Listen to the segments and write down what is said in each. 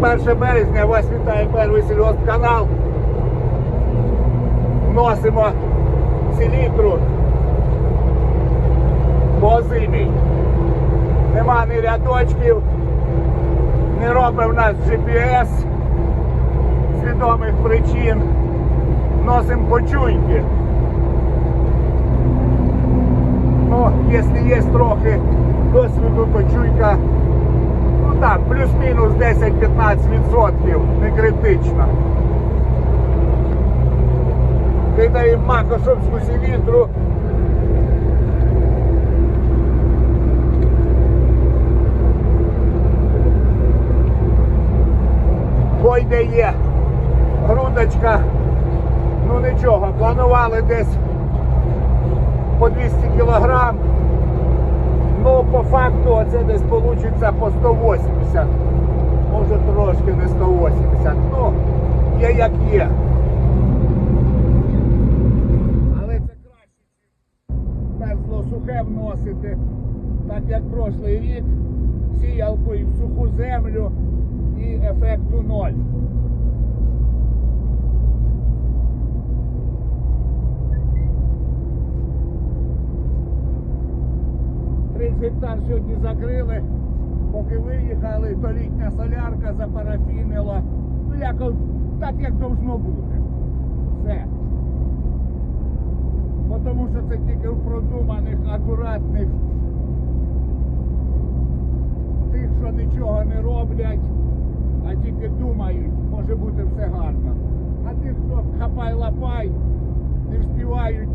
Сьогодні 1 березня, вас вітає перший сільгоспканал. Вносимо селітру по зимі. Нема ні рядочків, не робить в нас GPS з відомих причин. Носимо почуйки. Ну, якщо є трохи досвіду, то чуйка, ну так, плюс-мінус 10-15%, не критично. Кидаємо макошовську селітру. Ой, де є грудочка. Ну нічого, планували десь по 200 кілограм. Ну, по факту це десь вийде по 180. Може трошки не 180. Ну, є як є. Але це краще, мерзло сухе вносити, так як прошлий рік, сіялкою в суху землю і ефекту ноль. Тридцять гектар сьогодні закрили, поки виїхали, то літня солярка запарафінила. Ну, як, так як должно бути. Все. Бо Тому що це тільки в продуманих, акуратних, тих, що нічого не роблять, а тільки думають, може бути все гарно. А тих, хто хапай лапай, не вспівають,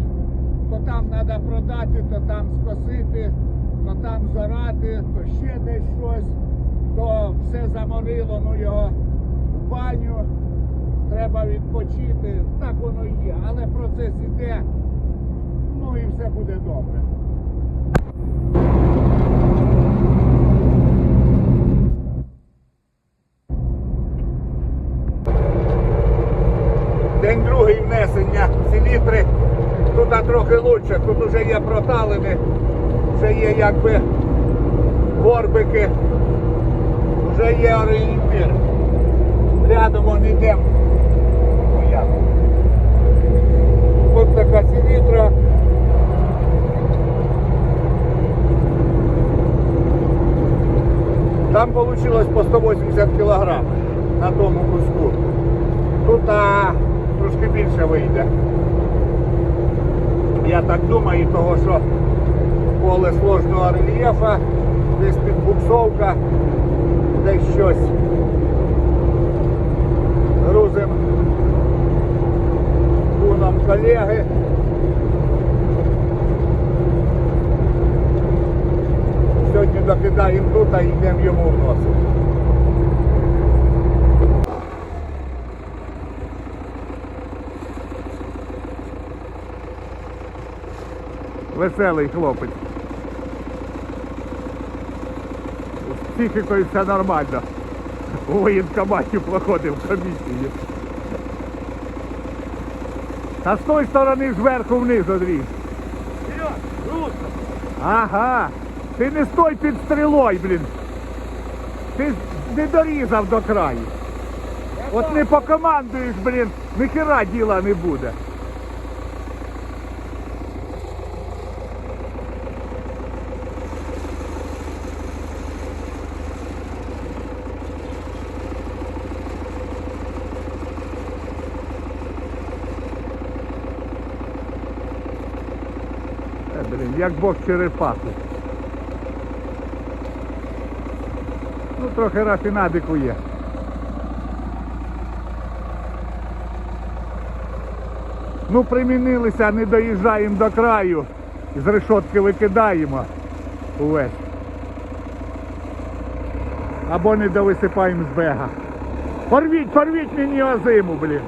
то там треба продати, то там скосити, то там зорати, то ще десь щось, то все заморило, ну його в баню, треба відпочити. Так воно і є. Але процес іде, ну і все буде добре. День другий внесення селітри. Тут трохи лучше, тут вже є проталини, вже є якби горбики, вже є орієнтир. Рядом вон йдемо. Ось така селітра. Там вийшло по 180 кг на тому куску. Тут а, трошки більше вийде. Я так думаю, того що поле сложного рельєфа, десь підбуксовка, десь щось. Грузим куном колеги. Сьогодні докидаємо тут, а йдемо йому в вносити. Веселий хлопець. З психікою все нормально. У воєнкоматі проходив комісію. Та з тої сторони зверху вниз одріз. Ага. Ти не стой під стрілою, блін. Ти не дорізав до краю. От не покомандуєш, блін, ніхера діла не буде. Блін, як бог черепаху. Ну, трохи рафінадику є. Ну, примінилися, не доїжджаємо до краю. З решотки викидаємо увесь. Або не довисипаємо з бега. Порвіть, порвіть мені озиму, блін.